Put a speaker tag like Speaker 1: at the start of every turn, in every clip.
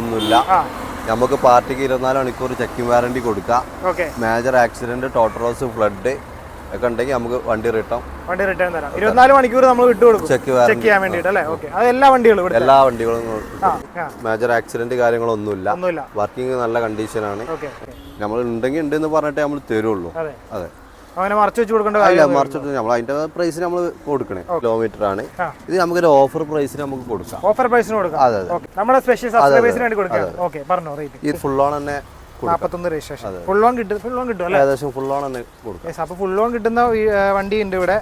Speaker 1: ഒന്നുമില്ല. നമുക്ക് പാർട്ടിക്ക് ഇരുപത്തിനാല് മണിക്കൂർ ചെക്കിംഗ് വാറണ്ടി കൊടുക്കാം. മേജർ ആക്സിഡന്റ് ടോട്ടറോസ് ഫ്ലഡ് ഒക്കെ ഉണ്ടെങ്കിൽ നമുക്ക് വണ്ടി റിട്ടേൺ
Speaker 2: വണ്ടി റിട്ടേൺ തരാം. ഇരുപത്തിനാല് മണിക്കൂർ നമ്മൾ വിട്ടു കൊടുക്കും.
Speaker 1: ചെക്ക്
Speaker 2: ചെക്ക് ചെയ്യാൻ വേണ്ടിയിട്ട് അല്ലേ? ഓക്കെ അത് എല്ലാ വണ്ടികളും
Speaker 1: എല്ലാ വണ്ടികളും മേജർ ആക്സിഡന്റ് കാര്യങ്ങളൊന്നുമില്ല.
Speaker 2: ഒന്നുമില്ല.
Speaker 1: വർക്കിംഗ് നല്ല കണ്ടീഷനാണ് നമ്മൾ ഉണ്ടെങ്കിൽ ഉണ്ട് എന്ന് പറഞ്ഞിട്ട് നമ്മൾ തരുള്ളൂ.
Speaker 2: അതെ. അങ്ങനെ മറച്ചു വെച്ച് കൊടുക്കേണ്ട
Speaker 1: അല്ല മറിച്ചിട്ട് നമ്മൾ അതിന്റെ പ്രൈസ് നമ്മൾ കൊടുക്കണേ കിലോമീറ്റർ ആണ്. ഇത് നമുക്ക് ഒരു ഓഫർ പ്രൈസിന് നമുക്ക് കൊടുക്കാം.
Speaker 2: ഓഫർ പ്രൈസിന് കൊടുക്കാം.
Speaker 1: അതെ അതെ.
Speaker 2: നമ്മുടെ സ്പെഷ്യൽ സബ്സ്ക്രൈബേഴ്സിന് വേണ്ടി കൊടുക്കാം. ഓക്കെ പറഞ്ഞോ റേറ്റ്
Speaker 1: ഈ ഫുൾ ഓൺ തന്നെ
Speaker 2: നാൽപ്പത്തൊന്ന് രജിസ്ട്രേഷൻ ഫുൾ ഓൺ കിട്ടും ഫുൾ ഓൺ കിട്ടും അല്ലേ?
Speaker 1: ഏകദേശം ഫുൾ ഓൺ തന്നെ കൊടുക്കാം.
Speaker 2: അപ്പോൾ ഫുൾ ഓൺ കിട്ടുന്ന വണ്ടി ഉണ്ട് ഇവിടെ.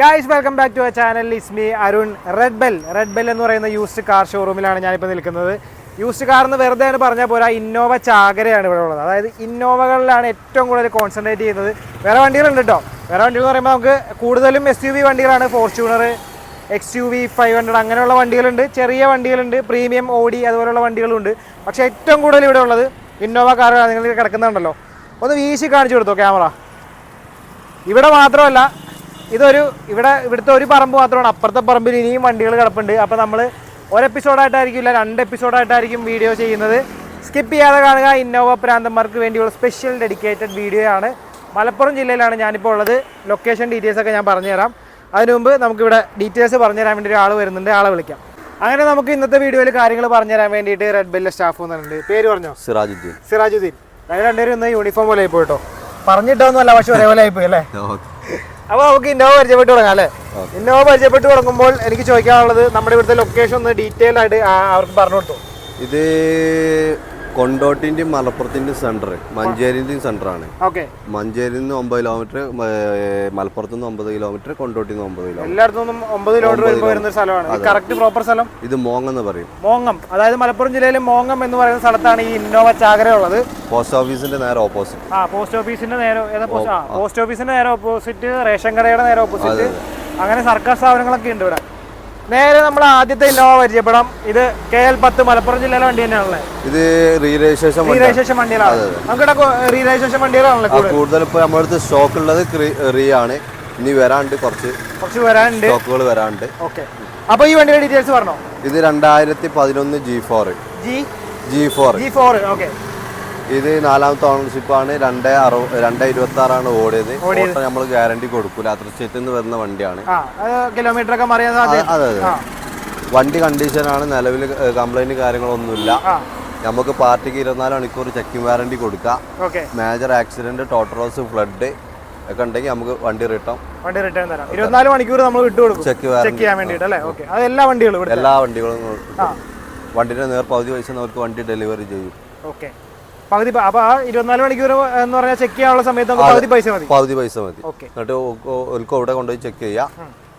Speaker 2: Guys welcome back to channel is me Arun red bell red bell എന്ന് പറയുന്ന യൂസ്ഡ് കാർ ഷോറൂമിലാണ് ഞാനിപ്പോൾ നിൽക്കുന്നത്. യൂസ്ഡ് കാർ എന്ന് വെറുതെ ആണ് പറഞ്ഞാൽ പോരാ ഇന്നോവ ചാകരയാണ് ഇവിടെ ഉള്ളത്. അതായത് ഇന്നോവകളിലാണ് ഏറ്റവും കൂടുതൽ കോൺസെൻട്രേറ്റ് ചെയ്യുന്നത്. വേറെ വണ്ടികളുണ്ട് കേട്ടോ വേറെ വണ്ടികൾ എന്ന് പറയുമ്പോൾ നമുക്ക് കൂടുതലും എസ് യു വി വണ്ടികളാണ്. Fortuner X U V five hundred അങ്ങനെയുള്ള വണ്ടികളുണ്ട്. ചെറിയ വണ്ടികളുണ്ട്. പ്രീമിയം ഓഡി അതുപോലുള്ള വണ്ടികളുണ്ട്. പക്ഷേ ഏറ്റവും കൂടുതൽ ഇവിടെ ഉള്ളത് ഇന്നോവ കാറുകളാണ്. നിങ്ങൾ കിടക്കുന്നുണ്ടല്ലോ. ഒന്ന് വീശി കാണിച്ചു കൊടുത്തോ ക്യാമറ? ഇവിടെ മാത്രമല്ല ഇതൊരു ഇവിടെ ഇവിടുത്തെ ഒരു പറമ്പ് മാത്രമാണ്. അപ്പുറത്തെ പറമ്പിൽ ഇനിയും വണ്ടികൾ കിടപ്പുണ്ട്. അപ്പോൾ നമ്മൾ ഒരു എപ്പിസോഡായിട്ടായിരിക്കില്ല രണ്ട് എപ്പിസോഡായിട്ടായിരിക്കും വീഡിയോ ചെയ്യുന്നത്. സ്കിപ്പ് ചെയ്യാതെ കാണുക ഇന്നോവ പ്രാന്തന്മാർക്ക് വേണ്ടിയുള്ള സ്പെഷ്യൽ ഡെഡിക്കേറ്റഡ് വീഡിയോ ആണ്. മലപ്പുറം ജില്ലയിലാണ് ഞാനിപ്പോൾ ഉള്ളത്. ലൊക്കേഷൻ ഡീറ്റെയിൽസ് ഒക്കെ ഞാൻ പറഞ്ഞുതരാം. അതിനു മുമ്പ് നമുക്കിവിടെ ഡീറ്റെയിൽസ് പറഞ്ഞുതരാൻ വേണ്ടി ഒരാൾ വരുന്നുണ്ട്. ആളെ വിളിക്കാം. അങ്ങനെ നമുക്ക് ഇന്നത്തെ വീഡിയോയിൽ കാര്യങ്ങൾ പറഞ്ഞുതരാൻ വേണ്ടിയിട്ട് റെഡ് ബെല്ലെ സ്റ്റാഫ് വന്നിട്ടുണ്ട്. പേര് പറഞ്ഞോ?
Speaker 1: സിറാജുദ്ദീൻ.
Speaker 2: സിറാജുദ്ദീൻ. ഞങ്ങൾ രണ്ടുപേരും ഇന്ന് യൂണിഫോം പോലെ ആയിപ്പോയിട്ടോ പറഞ്ഞിട്ടൊന്നുമല്ല പക്ഷെ ഒരേപോലെ ആയിപ്പോയി അല്ലേ? അപ്പൊ നമുക്ക് ഇന്നോവ പരിചയപ്പെട്ട് തുടങ്ങാം അല്ലേ? ഇന്നോവ പരിചയപ്പെട്ട് തുടങ്ങുമ്പോൾ എനിക്ക് ചോദിക്കാനുള്ളത് നമ്മുടെ ഇവിടുത്തെ ലൊക്കേഷൻ ഒന്ന് ഡീറ്റെയിൽ ആയിട്ട് അവർക്ക് പറഞ്ഞു കൊടുത്തു.
Speaker 1: ഇത് കൊണ്ടോട്ടിന്റെയും മലപ്പുറത്തിന്റെ സെന്റർ മഞ്ചേരിന്റെ സെന്ററാണ് ആണ്
Speaker 2: മഞ്ചേരി
Speaker 1: മഞ്ചേരിയിൽ നിന്ന് ഒമ്പത് കിലോമീറ്റർ മലപ്പുറത്ത് നിന്ന് ഒമ്പത് കിലോമീറ്റർ കൊണ്ടോട്ടിൽ നിന്ന് ഒമ്പത് കിലോമീറ്റർ.
Speaker 2: എല്ലായിടത്തും നിന്നും ഒമ്പത് കിലോമീറ്റർ. വരുന്ന സ്ഥലമാണ്. കറക്റ്റ് പ്രോപ്പർ സ്ഥലം?
Speaker 1: ഇത് മോങ് എന്ന് പറയും.
Speaker 2: മോങ്ങം. അതായത് മലപ്പുറം ജില്ലയിലെ മോങ്ങം എന്ന് പറയുന്ന സ്ഥലത്താണ് ഈ ഇന്നോവ ചാകര ഉള്ളത്
Speaker 1: പോസ്റ്റ് ഓഫീസിന്റെ നേരെ ഓപ്പോസിറ്റ്.
Speaker 2: ആ പോസ്റ്റ് ഓഫീസിന്റെ നേരെ പോസ്റ്റ്? ഓഫീസിന്റെ നേരെ ഓപ്പോസിറ്റ് റേഷൻ കടയുടെ നേരെ ഓപ്പോസിറ്റ്. അങ്ങനെ സർക്കാർ സ്ഥാപനങ്ങളൊക്കെ ഉണ്ട് ഇവിടെ. നേരെ നമ്മൾ ആദ്യത്തെ ഇന്നോവ പരിചയപ്പെടാം. ഇത് കെ എൽ പത്ത് മലപ്പുറം ജില്ലയിലെ വണ്ടി തന്നെയാണല്ലേ?
Speaker 1: ഇത് റീരജിസ്ട്രേഷൻ
Speaker 2: റീ രജിസ്ട്രേഷൻ വണ്ടികളാണ്. നമുക്കിവിടെ റീ രജിസ്ട്രേഷൻ വണ്ടികളാണല്ലോ കൂടുതൽ.
Speaker 1: ഇപ്പോൾ നമ്മുടെ അടുത്ത് സ്റ്റോക്ക് ഉള്ളത് റീ ആണ്. ഇനി വരാണ്ട് കുറച്ച്
Speaker 2: കുറച്ച് വരാനുണ്ട്.
Speaker 1: സ്റ്റോക്കുകൾ വരാണ്ട്
Speaker 2: ഓക്കെ അപ്പൊ ഈ വണ്ടിയുടെ ഡീറ്റെയിൽസ് പറഞ്ഞോ?
Speaker 1: ഇത് രണ്ടായിരത്തി പതിനൊന്ന് G four
Speaker 2: G
Speaker 1: G four
Speaker 2: G four okay
Speaker 1: ഇത് നാലാമത്തെ ഓണർഷിപ്പ് ആണ്. രണ്ട് അറുപ രണ്ട് ഇരുപത്തി ആറാണ് ഓടിയത്. ഓട്ടം നമ്മൾ ഗ്യാരണ്ടി കൊടുക്കൂല. അത്രശ്ശേരിൽ നിന്ന് വരുന്ന വണ്ടിയാണ്.
Speaker 2: കിലോമീറ്റർ ഒക്കെ
Speaker 1: അതെ അതെ. വണ്ടി കണ്ടീഷനാണ് നിലവിൽ കംപ്ലൈന്റ് കാര്യങ്ങളൊന്നുമില്ല. നമുക്ക് പാർട്ടിക്ക് ഇരുപത്തിനാല് മണിക്കൂർ ചെക്കിംഗ് വാറണ്ടി കൊടുക്കാം. മേജർ ആക്സിഡന്റ് ടോട്ടറോസ് ഫ്ലഡ് ഒക്കെ ഉണ്ടെങ്കിൽ നമുക്ക് വണ്ടി റിട്ടേൺ
Speaker 2: വണ്ടി റിട്ടേൺ തരാം. ഇരുപത്തിനാല് മണിക്കൂർ നമ്മൾ വിട്ടു കൊടുക്കും.
Speaker 1: ചെക്ക്
Speaker 2: ചെക്ക് ചെയ്യാൻ വേണ്ടിയിട്ട് അല്ലേ? ഓക്കെ. അത് എല്ലാ വണ്ടികളും
Speaker 1: എല്ലാ വണ്ടികളും വണ്ടിയുടെ നേർ പകുതി പൈസ അവർക്ക് വണ്ടി ഡെലിവറി ചെയ്യും.
Speaker 2: ഓക്കെ. പകുതി അപ്പൊ ആ ഇരുപത്തിനാല് മണിക്കൂർ എന്ന് പറഞ്ഞാൽ ചെക്ക് ചെയ്യാനുള്ള സമയത്ത് പകുതി പൈസ മതി.
Speaker 1: പകുതി പൈസ മതി.
Speaker 2: ഓക്കെ.
Speaker 1: എന്നിട്ട് ഒരിക്കൽ ഇവിടെ കൊണ്ടുപോയി ചെക്ക് ചെയ്യാം.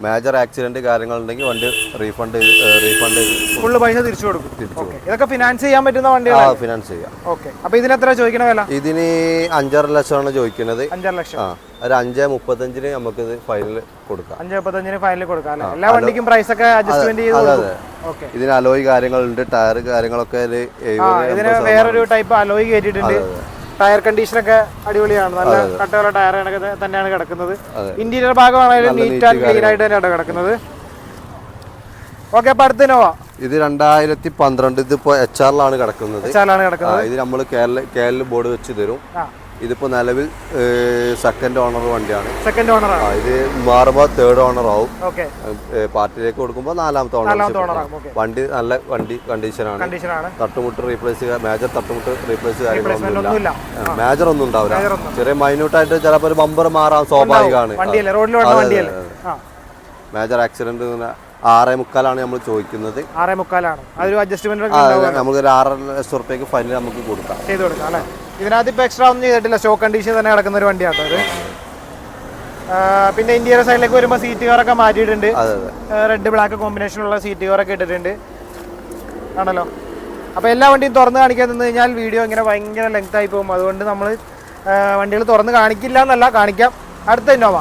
Speaker 1: മേജർ ആക്സിഡന്റ് കാര്യങ്ങളുണ്ടെങ്കിൽ വണ്ടി റീഫണ്ട് റീഫണ്ട്
Speaker 2: ഫുള്ള് പൈസ തിരിച്ചു കൊടുക്കും. തിരിച്ചു ഇതൊക്കെ ഫിനാൻസ് ചെയ്യാൻ പറ്റുന്ന
Speaker 1: ആ
Speaker 2: വണ്ടികളാണ്
Speaker 1: ഫിനാൻസ് ചെയ്യാം.
Speaker 2: ഓക്കെ അപ്പൊ ഇതിന് എത്ര ചോദിക്കണ വില?
Speaker 1: ഇതിന് അഞ്ചര ലക്ഷമാണ് ചോദിക്കുന്നത്
Speaker 2: അഞ്ചര ലക്ഷം.
Speaker 1: ആ ഒരു അഞ്ച് മുപ്പത്തഞ്ചിന് നമുക്കിത് ഫൈനൽ കൊടുക്കാം.
Speaker 2: അഞ്ച് മുപ്പത്തഞ്ചിന് ഫൈനൽ കൊടുക്കാം എല്ലാ വണ്ടിക്കും പ്രൈസ് ഒക്കെ അഡ്ജസ്റ്റ്മെന്റ് ചെയ്ത്
Speaker 1: ഇതിന് അലോയ് കാര്യങ്ങളുണ്ട് ടയർ കാര്യങ്ങളൊക്കെ
Speaker 2: ഇതിന് വേറൊരു ടൈപ്പ് അലോയ് കയറ്റിയിട്ടുണ്ട് ടയർ കണ്ടീഷൻ ഒക്കെ അടിപൊളിയാണ്. നല്ല കട്ടയുള്ള ടയർ തന്നെയാണ് കിടക്കുന്നത്. ഇന്റീരിയർ ഭാഗമാണെങ്കിലും നീറ്റ് ആൻഡ് ക്ലീൻ ആയിട്ട് തന്നെയാണ് കിടക്കുന്നത്. ഓക്കെ അപ്പൊ അടുത്ത്
Speaker 1: ഇത് രണ്ടായിരത്തി പന്ത്രണ്ട് ഇതിപ്പോ എച്ച് ആറിലാണ് കിടക്കുന്നത്. ഇത് നമ്മൾ കേരള കേരള ബോർഡ് വെച്ച് തരും. ഇതിപ്പോ നിലവിൽ സെക്കൻഡ് ഓണർ വണ്ടിയാണ്.
Speaker 2: സെക്കൻഡ്
Speaker 1: ഓണർ ഇത് മാറുമ്പോൾ തേർഡ് ഓണർ ആവും. പാർട്ടിയിലേക്ക് കൊടുക്കുമ്പോൾ നാലാമത്തെ ഓണർ വണ്ടി നല്ല വണ്ടി കണ്ടീഷനാണ് തട്ടുമുട്ട് റീപ്ലേസ് മേജർ തട്ടുമുട്ട് റീപ്ലേസ് കാര്യങ്ങളൊന്നുമില്ല മേജർ ഒന്നും ഉണ്ടാവില്ല. ചെറിയ മൈന്യൂട്ട് ആയിട്ട് ചിലപ്പോൾ ഒരു ബമ്പർ മാറാൻ സ്വാഭാവികമാണ്. മേജർ ആക്സിഡന്റ് ആറേ മുക്കാലാണ് നമ്മൾ ചോദിക്കുന്നത്.
Speaker 2: ആറേ മുക്കാലാണ്. അതൊരു അഡ്ജസ്റ്റ്മെന്റ്
Speaker 1: നമുക്ക് ഒരു ആറര ലക്ഷം റുപ്യക്ക് ഫൈനൽ നമുക്ക് കൊടുക്കാം.
Speaker 2: ചെയ്ത് കൊടുക്കാം അല്ലേ? ഇതിനകത്ത് ഇപ്പോൾ എക്സ്ട്രാ ഒന്നും ചെയ്തിട്ടില്ല. സ്റ്റോക്ക് കണ്ടീഷൻ തന്നെ കിടക്കുന്ന ഒരു വണ്ടിയാണ് അത് പിന്നെ ഇന്ത്യയുടെ സൈഡിലേക്ക് വരുമ്പോൾ സീറ്റ് കവറൊക്കെ മാറ്റിയിട്ടുണ്ട്. റെഡ് ബ്ലാക്ക് കോമ്പിനേഷനുള്ള സീറ്റ് കവറൊക്കെ ഇട്ടിട്ടുണ്ട്. ആണല്ലോ? അപ്പോൾ എല്ലാ വണ്ടിയും തുറന്ന് കാണിക്കാൻ നിന്ന് കഴിഞ്ഞാൽ വീഡിയോ ഇങ്ങനെ ഭയങ്കര ലെങ്ത് ആയി പോകും. അതുകൊണ്ട് നമ്മൾ വണ്ടികൾ തുറന്ന് കാണിക്കില്ല എന്നല്ല കാണിക്കാം. അടുത്ത ഇന്നോവ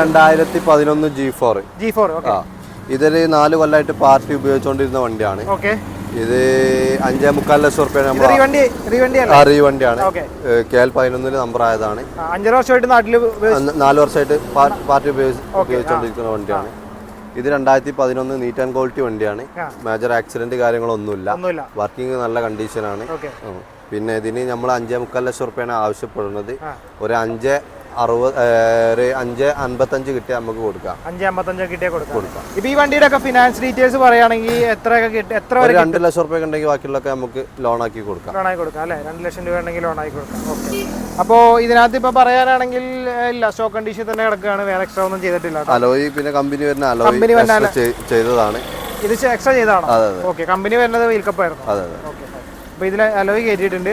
Speaker 1: രണ്ടായിരത്തി പതിനൊന്ന് ജി ഫോർ
Speaker 2: ജി ഫോർ
Speaker 1: ഇതിൽ നാല് കൊല്ലമായിട്ട് പാർട്ടി ഉപയോഗിച്ചുകൊണ്ടിരുന്ന വണ്ടിയാണ്.
Speaker 2: ഓക്കെ
Speaker 1: ഇത് അഞ്ചേ മുക്കാൽ ലക്ഷം റുപ്യ നമ്മൾ
Speaker 2: റീ വണ്ടി റീ വണ്ടി അല്ല
Speaker 1: അറിയ വണ്ടിയാണ്
Speaker 2: ഓക്കെ
Speaker 1: കെ എൽ പതിനൊന്നിന് നമ്പർ ആയതാണ്.
Speaker 2: അഞ്ചര വർഷമായിട്ട് നാട്ടിൽ
Speaker 1: നാല് വർഷമായിട്ട് പാർട്ടി ഉപയോഗിച്ചുകൊണ്ടിരിക്കുന്ന വണ്ടിയാണ്. ഇത് രണ്ടായിരത്തി പതിനൊന്ന് നീറ്റ് ആൻഡ് ക്വാളിറ്റി വണ്ടിയാണ്. മേജർ ആക്സിഡന്റ് കാര്യങ്ങളൊന്നുമില്ല. വർക്കിംഗ് നല്ല കണ്ടീഷനാണ് പിന്നെ ഇതിന് നമ്മൾ അഞ്ചേ മുക്കാൽ ലക്ഷം റുപ്യാണ് ആവശ്യപ്പെടുന്നത്. ഒരു അഞ്ച് അറുപത് ഒരു അഞ്ച് അൻപത്തഞ്ച് കിട്ടിയാൽ നമുക്ക് കൊടുക്കാം.
Speaker 2: അഞ്ച് അമ്പത്തഞ്ചോ കിട്ടിയാൽ കൊടുക്കാം. ഇപ്പൊ ഈ വണ്ടിയുടെ ഒക്കെ ഫിനാൻസ് ഡീറ്റെയിൽസ് പറയുകയാണെങ്കിൽ എത്രയൊക്കെ കിട്ടും എത്ര
Speaker 1: ഒരു
Speaker 2: വരെ
Speaker 1: രണ്ട് ലക്ഷം റുപ്യ ഉണ്ടെങ്കിൽ ബാക്കിയുള്ളൊക്കെ നമുക്ക് ലോൺ ആക്കി കൊടുക്കാം.
Speaker 2: ലോണായി കൊടുക്കാം അല്ലേ? രണ്ട് ലക്ഷം രൂപ ഉണ്ടെങ്കിൽ ലോണായി കൊടുക്കാം. ഓക്കെ അപ്പോൾ ഇതിനകത്ത് ഇപ്പൊ പറയാനാണെങ്കിൽ ഏഹ്, ഇല്ല. സ്റ്റോക്ക് കണ്ടീഷൻ തന്നെ കിടക്കുകയാണ്. വേറെ എക്സ്ട്രാ ഒന്നും ചെയ്തിട്ടില്ല കേട്ടോ.
Speaker 1: അലോയി പിന്നെ കമ്പനി വരുന്ന അലോയി
Speaker 2: കമ്പനി വരുന്ന
Speaker 1: extra ചെയ്- ചെയ്തതാണ്.
Speaker 2: ഇത് എക്സ്ട്രാ ചെയ്തതാണോ?
Speaker 1: അതെ അതെ.
Speaker 2: ഓക്കെ കമ്പനി വരുന്നത് വീൽ കപ്പ് ആയിരുന്നു.
Speaker 1: അതെ അതെ.
Speaker 2: ഓക്കെ അപ്പോൾ ഇതിൽ അലോയ് കയറ്റിയിട്ടുണ്ട്.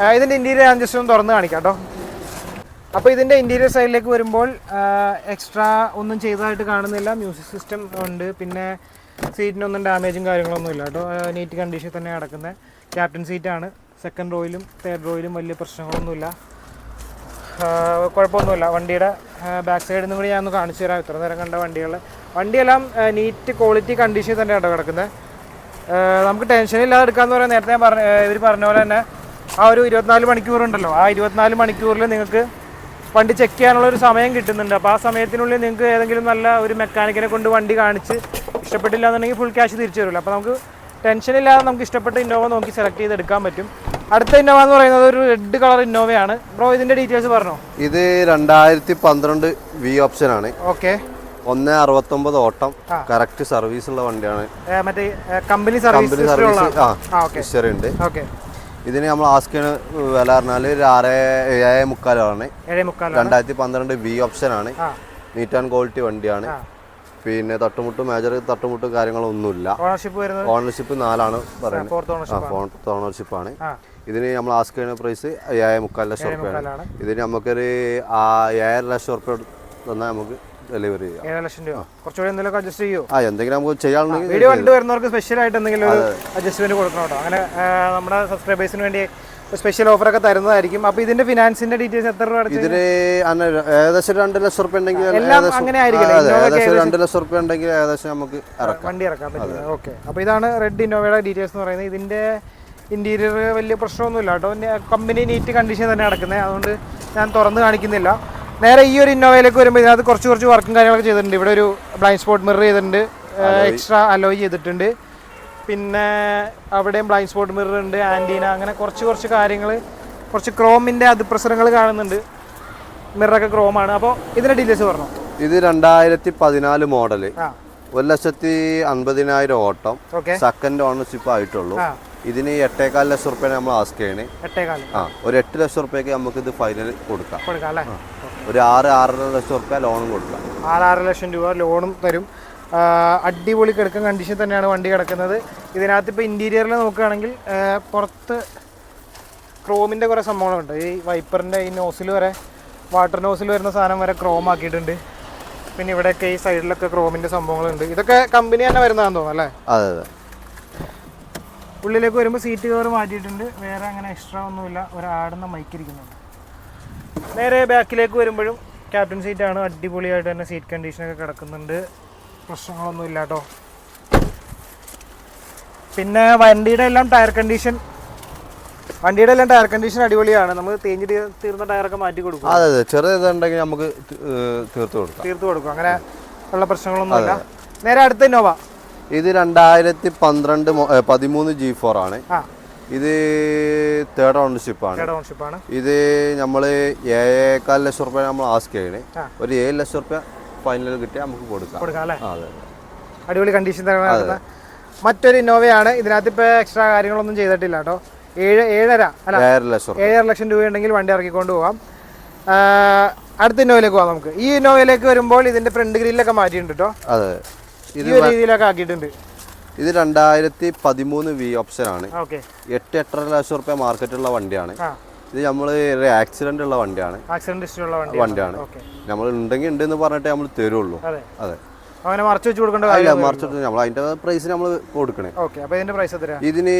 Speaker 2: ആ, ഇതിന്റെ ഇന്റീരിയർ ഞാൻ ജസ്റ്റ് ഒന്ന് തുറന്ന് കാണിക്കാം കേട്ടോ. അപ്പോൾ ഇതിന്റെ ഇന്റീരിയർ സൈഡിലേക്ക് വരുമ്പോൾ എക്സ്ട്രാ ഒന്നും ചെയ്തതായിട്ട് കാണുന്നില്ല. മ്യൂസിക് സിസ്റ്റം ഉണ്ട്. പിന്നെ സീറ്റിനൊന്നും ഡാമേജും കാര്യങ്ങളൊന്നും ഇല്ല കേട്ടോ. നീറ്റ് കണ്ടീഷൻ തന്നെ കിടക്കുന്നത് ക്യാപ്റ്റൻ സീറ്റാണ് സെക്കൻഡ് റോയിലും തേർഡ് റോയിലും വലിയ പ്രശ്നങ്ങളൊന്നുമില്ല. കുഴപ്പമൊന്നുമില്ല. വണ്ടിയുടെ ബാക്ക് സൈഡിൽ നിന്നും കൂടി ഞാൻ ഒന്ന് കാണിച്ചു തരാം. ഇത്ര നേരം കണ്ട വണ്ടികൾ വണ്ടിയെല്ലാം നീറ്റ് ക്വാളിറ്റി കണ്ടീഷൻ തന്നെ കേട്ടോ കിടക്കുന്നത് നമുക്ക് ടെൻഷൻ ഇല്ലാതെ എടുക്കാന്ന് പറയാൻ നേരത്തെ ഞാൻ പറഞ്ഞ ഇവർ പറഞ്ഞ പോലെ തന്നെ ആ ഒരു ഇരുപത്തിനാല് മണിക്കൂർ ഉണ്ടല്ലോ ആ ഇരുപത്തിനാല് മണിക്കൂറിൽ നിങ്ങൾക്ക് വണ്ടി ചെക്ക് ചെയ്യാനുള്ള ഒരു സമയം കിട്ടുന്നുണ്ട്. അപ്പോൾ ആ സമയത്തിനുള്ളിൽ നിങ്ങൾക്ക് ഏതെങ്കിലും നല്ല ഒരു മെക്കാനിക്കിനെ കൊണ്ട് വണ്ടി കാണിച്ച് ഇഷ്ടപ്പെട്ടില്ല എന്നുണ്ടെങ്കിൽ ഫുൾ ക്യാഷ് തിരിച്ചു തരില്ല അപ്പോൾ നമുക്ക് ടെൻഷൻ ഇല്ലാതെ നമുക്ക് ഇഷ്ടപ്പെട്ട ഇന്നോവ നോക്കി സെലക്ട് ചെയ്ത് എടുക്കാൻ പറ്റും. അടുത്ത ഇന്നോവ എന്ന് പറയുന്നത് ഒരു റെഡ് കളർ ഇന്നോവയാണ് ബ്രോ ഇതിന്റെ ഡീറ്റെയിൽസ് പറഞ്ഞോ?
Speaker 1: ഇത് രണ്ടായിരത്തി പന്ത്രണ്ട് വി ഓപ്ഷൻ ആണ്.
Speaker 2: ഓക്കെ
Speaker 1: ഒന്ന് അറുപത്തൊമ്പത് ഓട്ടം കറക്റ്റ് സർവീസ് ഉള്ള വണ്ടിയാണ്.
Speaker 2: മറ്റേ കമ്പനി സർവീസ് ഹിസ്റ്ററി
Speaker 1: ഉണ്ട്.
Speaker 2: ഓക്കെ
Speaker 1: ഇതിന് നമ്മൾ ആസ്കിന് വില പറഞ്ഞാൽ ഒരു ആറ് ഏഴ് മുക്കാലാണ്.
Speaker 2: ഏഴേ മുക്കാൽ
Speaker 1: രണ്ടായിരത്തി പന്ത്രണ്ട് ബി ഓപ്ഷൻ ആണ്. നീറ്റ് ആൻഡ് ക്വാളിറ്റി വണ്ടിയാണ്. പിന്നെ തട്ടുമുട്ടും മേജർ തട്ടുമുട്ടും കാര്യങ്ങളൊന്നുമില്ല.
Speaker 2: ഓണർഷിപ്പ് വരുന്നത്?
Speaker 1: ഓണർഷിപ്പ് നാലാണ് പറയുന്നത്.
Speaker 2: ഫോർത്ത് ഓണർഷിപ്പ്
Speaker 1: ആണ്. ഇതിന് നമ്മൾ ആസ്ക് ചെയ്യുന്ന പ്രൈസ് ഏഴ് മുക്കാൽ ലക്ഷം റുപ്യാണ് ഇതിന് നമുക്കൊരു ആ ഏഴര ലക്ഷം റുപ്യ തന്നാൽ നമുക്ക് ഡെലിവറി ചെയ്യാം.
Speaker 2: ഏഴ് ലക്ഷം രൂപ കുറച്ചുകൂടി എന്തെങ്കിലും അഡ്ജസ്റ്റ് ചെയ്യോ.
Speaker 1: ആ എന്തെങ്കിലും നമുക്ക് ചെയ്യാനുണ്ടെങ്കിൽ
Speaker 2: വീഡിയോ കണ്ടു വരുന്നവർക്ക് സ്പെഷ്യൽ ആയിട്ട് എന്തെങ്കിലും ഒരു അഡ്ജസ്റ്റ്മെന്റ് കൊടുക്കണം കേട്ടോ. അങ്ങനെ നമ്മുടെ സബ്സ്ക്രൈബേഴ്സിന് വേണ്ടി സ്പെഷ്യൽ ഓഫറൊക്കെ തരുന്നതായിരിക്കും. അപ്പോൾ ഇതിന്റെ ഫിനാൻസിന്റെ ഡീറ്റെയിൽസ് എത്ര രൂപ
Speaker 1: ഇതിന് ഏകദേശം രണ്ട് ലക്ഷം റുപ്യ ഉണ്ടെങ്കിൽ ഏകദേശം- രണ്ട് ലക്ഷം റുപ്യ ഉണ്ടെങ്കിൽ ഏകദേശം നമുക്ക്
Speaker 2: വണ്ടി ഇറക്കാൻ പറ്റുന്നത് ഓക്കെ അപ്പോൾ ഇതാണ് റെഡ് ഇന്നോവയുടെ ഡീറ്റെയിൽസ് എന്ന് പറയുന്നത്. ഇതിന്റെ ഇന്റീരിയർ വലിയ പ്രശ്നമൊന്നുമില്ല കേട്ടോ. കമ്പനി നീറ്റ് കണ്ടീഷൻ തന്നെ നടക്കുന്നത് അതുകൊണ്ട് ഞാൻ തുറന്ന് കാണിക്കുന്നില്ല. നേരെ ഈ ഒരു ഇന്നോവയിലേക്ക് വരുമ്പോൾ ഇതിനകത്ത് കുറച്ച് കുറച്ച് വർക്കും കാര്യങ്ങളൊക്കെ ചെയ്തിട്ടുണ്ട്. ഇവിടെ ഒരു ബ്ലൈൻഡ് സ്പോട്ട് മിറർ ചെയ്തിട്ടുണ്ട്. എക്സ്ട്രാ അലോയ് ചെയ്തിട്ടുണ്ട്. പിന്നെ അവിടെയും ബ്ലൈൻഡ് സ്പോട്ട് മിറർ ഉണ്ട് ആന്റീന അങ്ങനെ കുറച്ച് കുറച്ച് കാര്യങ്ങൾ കുറച്ച് ക്രോമിന്റെ അതിപ്രസരങ്ങൾ കാണുന്നുണ്ട്. മിററൊക്കെ ക്രോമാണ് അപ്പോൾ ഇതിന്റെ ഡീറ്റെയിൽസ് പറഞ്ഞു?
Speaker 1: ഇത് രണ്ടായിരത്തി പതിനാല്
Speaker 2: മോഡൽ
Speaker 1: ഒരു ലക്ഷത്തി അൻപതിനായിരം ഓട്ടം. സെക്കൻഡ് ഓണർഷിപ്പ് ആയിട്ടുള്ളൂ. ഇതിന് എട്ടേകാൽ ലക്ഷം റുപ്യാണ് നമ്മൾ ആസ്ക് ചെയ്യണേ. ആ ഒരു എട്ട് ലക്ഷം റുപ്യക്ക് നമുക്ക് ഇത് ഫൈനൽ കൊടുക്കാം ഒരു ആറ് ആറര ലക്ഷം റുപ്യ ലോണും കൊടുക്കാം
Speaker 2: ആറാറ് ലക്ഷം രൂപ ലോണും തരും. അടിപൊളി കിടക്കുന്ന കണ്ടീഷൻ തന്നെയാണ് വണ്ടി കിടക്കുന്നത്. ഇതിനകത്ത് ഇപ്പോൾ ഇന്റീരിയറിൽ നോക്കുകയാണെങ്കിൽ പുറത്ത് ക്രോമിന്റെ കുറേ സംഭവങ്ങളുണ്ട്. ഈ വൈപ്പറിന്റെ ഈ നോസിൽ വരെ വാട്ടർ നോസിൽ വരുന്ന സാധനം വരെ ക്രോം ആക്കിയിട്ടുണ്ട്. പിന്നെ ഇവിടെയൊക്കെ ഈ സൈഡിലൊക്കെ ക്രോമിന്റെ സംഭവങ്ങളുണ്ട്. ഇതൊക്കെ കമ്പനി തന്നെ വരുന്നതാണെന്ന് തോന്നുന്നു അല്ലേ?
Speaker 1: അതെ അതെ.
Speaker 2: ഉള്ളിലേക്ക് വരുമ്പോൾ സീറ്റ് കവർ മാറ്റിയിട്ടുണ്ട്. വേറെ അങ്ങനെ എക്സ്ട്രാ ഒന്നുമില്ല. ഒരാടുന്ന മൈക്കിരിക്കുന്നുണ്ട് നേരെ ബാക്കിലേക്ക് വരുമ്പോഴും ക്യാപ്റ്റൻ സീറ്റാണ് അടിപൊളിയായിട്ട് തന്നെ സീറ്റ് കണ്ടീഷനൊക്കെ കിടക്കുന്നുണ്ട്. പ്രശ്നങ്ങളൊന്നും ഇല്ല കേട്ടോ പിന്നെ വണ്ടിയുടെ എല്ലാം ടയർ കണ്ടീഷൻ വണ്ടിയുടെ എല്ലാം ടയർ കണ്ടീഷൻ അടിപൊളിയാണ്. നമ്മൾ തേഞ്ഞ് തീർന്ന ടയറൊക്കെ മാറ്റി കൊടുക്കും.
Speaker 1: അതെ അതെ. ചെറിയ നമുക്ക് തീർത്തു കൊടുക്കാം.
Speaker 2: തീർത്ത് കൊടുക്കും. അങ്ങനെ ഉള്ള പ്രശ്നങ്ങളൊന്നും ഇല്ല. നേരെ അടുത്ത ഇന്നോവ
Speaker 1: ഇത് രണ്ടായിരത്തി പന്ത്രണ്ട് പതിമൂന്ന് ജി ഫോർ ആണ്. ഇത് തേർഡ് ഓണർഷിപ്പ് ആണ്.
Speaker 2: തേർഡ് ഓൺഷിപ്പാണ്
Speaker 1: ഇത് നമ്മൾ ഏഴേക്കാൽ ലക്ഷം റുപ്യ നമ്മൾ ആസ്ക് ചെയ്യണേ. ഒരു ഏഴ് ലക്ഷം റുപ്യ ഫൈനൽ കിട്ടിയാൽ നമുക്ക് കൊടുക്കാം. അതെ
Speaker 2: അടിപൊളി കണ്ടീഷൻ മറ്റൊരു ഇന്നോവയാണ് ഇതിനകത്ത് ഇപ്പോൾ എക്സ്ട്രാ കാര്യങ്ങളൊന്നും ചെയ്തിട്ടില്ല കേട്ടോ. ഏഴ് ഏഴര അല്ല
Speaker 1: ഏഴര ലക്ഷം
Speaker 2: ഏഴര ലക്ഷം രൂപ ഉണ്ടെങ്കിൽ വണ്ടി ഇറക്കിക്കൊണ്ട് പോവാം. അടുത്ത ഇന്നോവയിലേക്ക് പോവാം നമുക്ക്. ഈ ഇന്നോവയിലേക്ക് വരുമ്പോൾ ഇതിന്റെ ഫ്രണ്ട് ഗ്രില്ലൊക്കെ മാറ്റിയിട്ടുണ്ട് കേട്ടോ.
Speaker 1: അതെ.
Speaker 2: ഈ രീതിയിലൊക്കെ ആക്കിയിട്ടുണ്ട്.
Speaker 1: ഇത് രണ്ടായിരത്തി പതിമൂന്ന് വി ഓപ്ഷൻ ആണ്. എട്ട് എട്ടര ലക്ഷം റുപ്യ മാർക്കറ്റുള്ള വണ്ടിയാണ് ഇത് നമ്മൾ ആക്സിഡന്റ് ഉള്ള വണ്ടിയാണ്. വണ്ടിയാണ്. നമ്മൾ ഉണ്ടെങ്കിൽ ഉണ്ടെന്ന് പറഞ്ഞിട്ട് നമ്മൾ തരുള്ളൂ.
Speaker 2: അതെ. അങ്ങനെ മറച്ചു വെച്ച് കൊടുക്കേണ്ട
Speaker 1: നമ്മൾ അതിന്റെ പ്രൈസ് നമ്മൾ കൊടുക്കണേ.
Speaker 2: ഓക്കെ അപ്പോൾ ഇതിന്റെ പ്രൈസ്
Speaker 1: ഇതിന്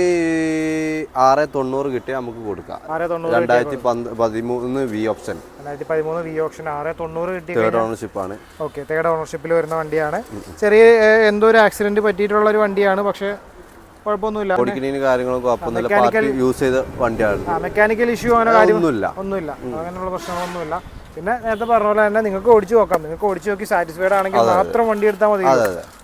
Speaker 1: ആറ് തൊണ്ണൂറ് കിട്ടിയാൽ നമുക്ക് കൊടുക്കാം.
Speaker 2: ആറ് തൊണ്ണൂറ്
Speaker 1: രണ്ടായിരത്തി പതിമൂന്ന് വി ഓപ്ഷൻ
Speaker 2: രണ്ടായിരത്തി പതിമൂന്ന് വി ഓപ്ഷൻ ആറ് തൊണ്ണൂറ് കിട്ടി
Speaker 1: തേർഡ് ഓണർഷിപ്പ് ആണ്.
Speaker 2: ഓക്കെ തേർഡ് ഓണർഷിപ്പിൽ വരുന്ന വണ്ടിയാണ്. ചെറിയ എന്തോ ഒരു ആക്സിഡന്റ് പറ്റിയിട്ടുള്ള ഒരു വണ്ടിയാണ് പക്ഷേ കുഴപ്പമൊന്നുമില്ല.
Speaker 1: ഓടിക്കുന്നതിന് കാര്യങ്ങളും കുഴപ്പമൊന്നുമില്ല പാർട്ടി യൂസ് ചെയ്ത വണ്ടിയാണ്.
Speaker 2: മെക്കാനിക്കൽ ഇഷ്യൂ അങ്ങനെ
Speaker 1: ഒന്നുമില്ല.
Speaker 2: അങ്ങനെയുള്ള പ്രശ്നങ്ങളൊന്നുമില്ല. പിന്നെ നേരത്തെ പറഞ്ഞ പോലെ തന്നെ നിങ്ങൾക്ക് ഓടിച്ചു നോക്കാം. നിങ്ങൾക്ക് ഓടിച്ചു നോക്കി സാറ്റിസ്ഫൈഡ് ആണെങ്കിൽ മാത്രം വണ്ടി എടുത്താൽ മതി.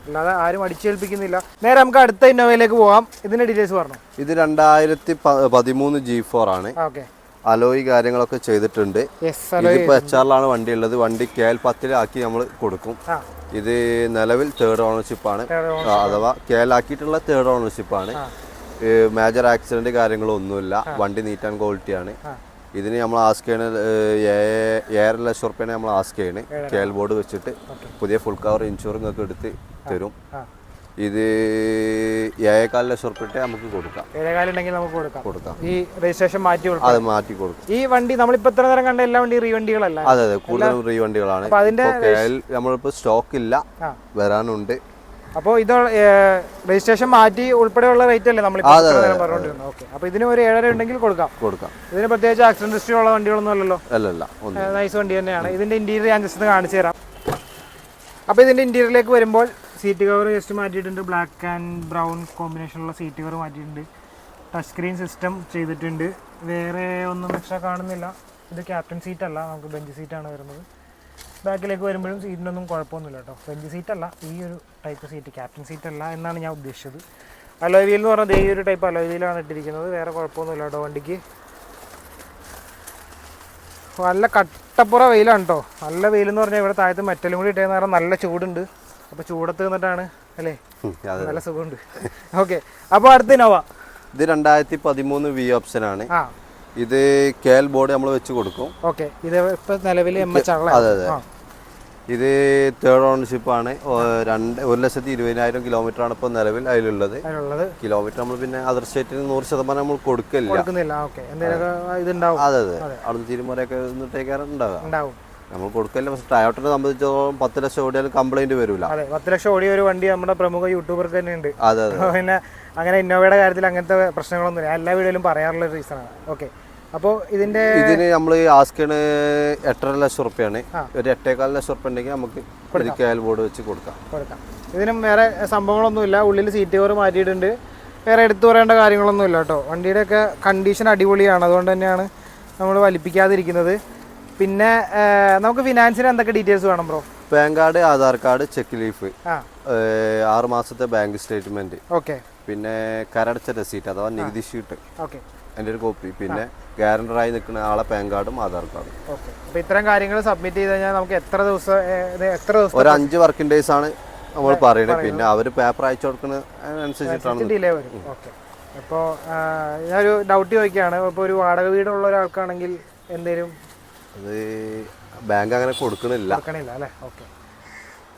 Speaker 2: അല്ലാതെ ആരും അടിച്ചേൽപ്പിക്കുന്നില്ല. നേരെ നമുക്ക് അടുത്ത ഇന്നോവയിലേക്ക് പോകാം ഇതിന്റെ ഡീറ്റെയിൽസ് പറഞ്ഞു?
Speaker 1: ഇത് രണ്ടായിരത്തി പതിമൂന്ന് ജി ഫോർ ആണ്.
Speaker 2: ഓക്കെ
Speaker 1: അലോയി കാര്യങ്ങളൊക്കെ ചെയ്തിട്ടുണ്ട്. ഇതിപ്പോ എച്ച് ആറിലാണ് വണ്ടി ഉള്ളത്. വണ്ടി കെ എൽ പത്തിലാക്കി നമ്മൾ കൊടുക്കും. ഇത് നിലവിൽ തേർഡ് ഓണർഷിപ്പ് ആണ്. അഥവാ കെ എൽ ആക്കിയിട്ടുള്ള തേർഡ് ഓണർഷിപ്പ് ആണ്. മേജർ ആക്സിഡന്റ് കാര്യങ്ങളൊന്നുമില്ല. വണ്ടി നീറ്റ് ആൻഡ് ക്വാളിറ്റി ആണ്.
Speaker 2: ആ.
Speaker 1: ഇതിന് നമ്മൾ ആസ്ക് ചെയ്യണ ഏഴര ലക്ഷം റുപ്യാണ് നമ്മൾ ആസ്ക് ചെയ്യണേ. കേൾ ബോർഡ് വെച്ചിട്ട് പുതിയ ഫുൾ കവർ ഇൻഷുറിംഗ് ഒക്കെ എടുത്ത് തരും. ഇത് ഏഴേകാൽ ലക്ഷം റുപ്യ നമുക്ക് കൊടുക്കാം.
Speaker 2: ഏഴേകാലുണ്ടെങ്കിൽ നമുക്ക് കൊടുക്കാം.
Speaker 1: കൊടുക്കാം.
Speaker 2: ഈ രജിസ്ട്രേഷൻ മാറ്റി കൊടുക്കാം
Speaker 1: അത് മാറ്റി കൊടുക്കും.
Speaker 2: ഈ വണ്ടി നമ്മളിപ്പോ ഇത്ര നേരം കണ്ട എല്ലാ വണ്ടി റീവണ്ടികളല്ല
Speaker 1: അതെ അതെ കൂടുതലും
Speaker 2: റീവണ്ടികളാണ് അതിന്റെ
Speaker 1: നമ്മളിപ്പോ സ്റ്റോക്ക് ഇല്ല. വരാനുണ്ട്.
Speaker 2: അപ്പോൾ ഇത് രജിസ്ട്രേഷൻ മാറ്റി ഉൾപ്പെടെയുള്ള റേറ്റ് അല്ലേ നമ്മൾ പറഞ്ഞുകൊണ്ടിരുന്നത്? ഓക്കെ അപ്പോൾ ഇതിന് ഒരു ഏഴര ഉണ്ടെങ്കിൽ കൊടുക്കാം.
Speaker 1: കൊടുക്കാം.
Speaker 2: ഇതിന് പ്രത്യേകിച്ച് ആക്സിഡന്റ് ഹിസ്റ്ററി ഉള്ള വണ്ടികളൊന്നും അല്ലല്ലോ?
Speaker 1: അല്ലല്ല
Speaker 2: നൈസ് വണ്ടി തന്നെയാണ്. ഇതിന്റെ ഇന്റീരിയർ ഞാൻ ജസ്റ്റ് കാണിച്ചു തരാം. അപ്പോൾ ഇതിന്റെ ഇന്റീരിയറിലേക്ക് വരുമ്പോൾ സീറ്റ് കവർ ജസ്റ്റ് മാറ്റിയിട്ടുണ്ട്. ബ്ലാക്ക് ആൻഡ് ബ്രൗൺ കോമ്പിനേഷനുള്ള സീറ്റ് കവർ മാറ്റിയിട്ടുണ്ട്. ടച്ച് സ്ക്രീൻ സിസ്റ്റം ചെയ്തിട്ടുണ്ട്. വേറെ ഒന്നും എക്സ്ട്രാ കാണുന്നില്ല. ഇത് ക്യാപ്റ്റൻ സീറ്റ് അല്ല. നമുക്ക് ബെഞ്ച് സീറ്റാണ് വരുന്നത്. ബാക്കിലേക്ക് വരുമ്പോഴും സീറ്റിനൊന്നും കുഴപ്പമൊന്നുമില്ല കേട്ടോ. ബെഞ്ച് സീറ്റ് അല്ല. ഈ ഒരു ടൈപ്പ് സീറ്റ് ക്യാപ്റ്റൻ സീറ്റ് അല്ല എന്നാണ് ഞാൻ ഉദ്ദേശിച്ചത്. അലോയ് വീൽ എന്ന് പറഞ്ഞാൽ ദേ ഈ ഒരു ടൈപ്പ് അലോയ് വീലാണ് ഇട്ടിരിക്കുന്നത്. വേറെ കുഴപ്പമൊന്നുമില്ല കേട്ടോ വണ്ടിക്ക്. നല്ല കട്ടപ്പുറ വെയിലാണ് കേട്ടോ. നല്ല വെയിലെന്ന് പറഞ്ഞാൽ ഇവിടെ താഴത്ത് മെറ്റലും കൂടി ഇട്ടേന്ന് പറഞ്ഞാൽ നല്ല ചൂടുണ്ട്. അപ്പോൾ ചൂടത്ത് നിന്നിട്ടാണ് അല്ലേ? നല്ല സുഖമുണ്ട്. ഓക്കെ അപ്പോൾ അടുത്ത ഇനോവ
Speaker 1: ഇത് രണ്ടായിരത്തി പതിമൂന്ന് വി ഓപ്ഷൻ ആണ് ഇത് കേൽ ബോർഡ് നമ്മൾ വെച്ച് കൊടുക്കും.
Speaker 2: ഓക്കെ ഇത് ഇപ്പൊ നിലവിൽ എം എച്ച് ആണല്ലേ
Speaker 1: അതെ അതെ. ഇത് തേർഡ് ഓണർഷിപ്പ് ആണ്. രണ്ട് ഒരു ലക്ഷത്തി ഇരുപതിനായിരം കിലോമീറ്റർ ആണ് ഇപ്പോൾ നിലവിൽ അതിലുള്ളത്. കിലോമീറ്റർ നമ്മൾ പിന്നെ അതർ സ്റ്റേറ്റിന് നൂറ് ശതമാനം നമ്മൾ കൊടുക്കില്ല. അതെ അതെ. അവിടുന്ന് തിരുമുറയൊക്കെ ഉണ്ടാവുക. നമ്മൾ കൊടുക്കില്ല പക്ഷെ ടയോട്ടിനെ സംബന്ധിച്ചോളം പത്ത് ലക്ഷം ഓടിയാലും കംപ്ലൈന്റ് വരില്ല
Speaker 2: അതെ പത്ത് ലക്ഷം ഓടിയ ഒരു വണ്ടി നമ്മുടെ പ്രമുഖ യൂട്യൂബർക്ക് തന്നെ ഉണ്ട്.
Speaker 1: അതെ അതെ.
Speaker 2: പിന്നെ അങ്ങനെ ഇന്നോവയുടെ കാര്യത്തിൽ അങ്ങനത്തെ പ്രശ്നങ്ങളൊന്നുമില്ല. എല്ലാ വീഡിയോയിലും പറയാറുള്ള റീസൺ റീസണാണ് ഓക്കെ അപ്പോൾ ഇതിന്റെ
Speaker 1: ഇതിന് നമ്മൾ ആസ്കണ് എട്ടര ലക്ഷം റുപ്യാണ്. ഒരു എട്ടേകാൽ ലക്ഷം റുപ്യ ഉണ്ടെങ്കിൽ നമുക്ക് കയൽ ബോർഡ് വെച്ച് കൊടുക്കാം.
Speaker 2: കൊടുക്കാം. ഇതിനും വേറെ സംഭവങ്ങളൊന്നുമില്ല. ഉള്ളിൽ സീറ്റ് കവർ മാറ്റിയിട്ടുണ്ട്. വേറെ എടുത്തു പറയേണ്ട കാര്യങ്ങളൊന്നും ഇല്ല കേട്ടോ. വണ്ടിയുടെ ഒക്കെ കണ്ടീഷൻ അടിപൊളിയാണ്. അതുകൊണ്ട് തന്നെയാണ് നമ്മൾ വലിപ്പിക്കാതിരിക്കുന്നത്. പിന്നെ നമുക്ക് ഫിനാൻസിന് എന്തൊക്കെ ഡീറ്റെയിൽസ് വേണം bro
Speaker 1: PAN card Aadhaar card cheque leaf ആറ് മാസത്തെ ബാങ്ക് സ്റ്റേറ്റ്മെന്റ്
Speaker 2: ഓക്കെ.
Speaker 1: പിന്നെ കരടച്ച രസീറ്റ് അഥവാ നികുതി ഷീട്ട്
Speaker 2: ഓക്കെ.
Speaker 1: എന്റെ ഒരു കോപ്പി പിന്നെ ഗ്യാരണ്ടറായി നിൽക്കുന്ന ആളെ പാൻ കാർഡും ആധാർ കാർഡും.
Speaker 2: അപ്പോൾ ഇത്തരം കാര്യങ്ങൾ സബ്മിറ്റ് ചെയ്ത് കഴിഞ്ഞാൽ നമുക്ക് എത്ര ദിവസം എത്ര ദിവസം
Speaker 1: ഒരു അഞ്ച് വർക്കിംഗ് ഡേയ്സ് ആണ് നമ്മൾ പറയുന്നത്. പിന്നെ അവർ പേപ്പർ അയച്ചു കൊടുക്കുന്ന അനുസരിച്ചിട്ടാണ്
Speaker 2: ഡിലേ വരും. ഓക്കെ. അപ്പോൾ ഞാനൊരു ഡൗട്ട് ചോദിക്കുകയാണ്. ഇപ്പോൾ ഒരു വാടക വീടുള്ള ഒരാൾക്കാണെങ്കിൽ എന്തേലും
Speaker 1: അത് ബാങ്ക് അങ്ങനെ കൊടുക്കണില്ല.
Speaker 2: കൊടുക്കണില്ല അല്ലേ? ഓക്കെ.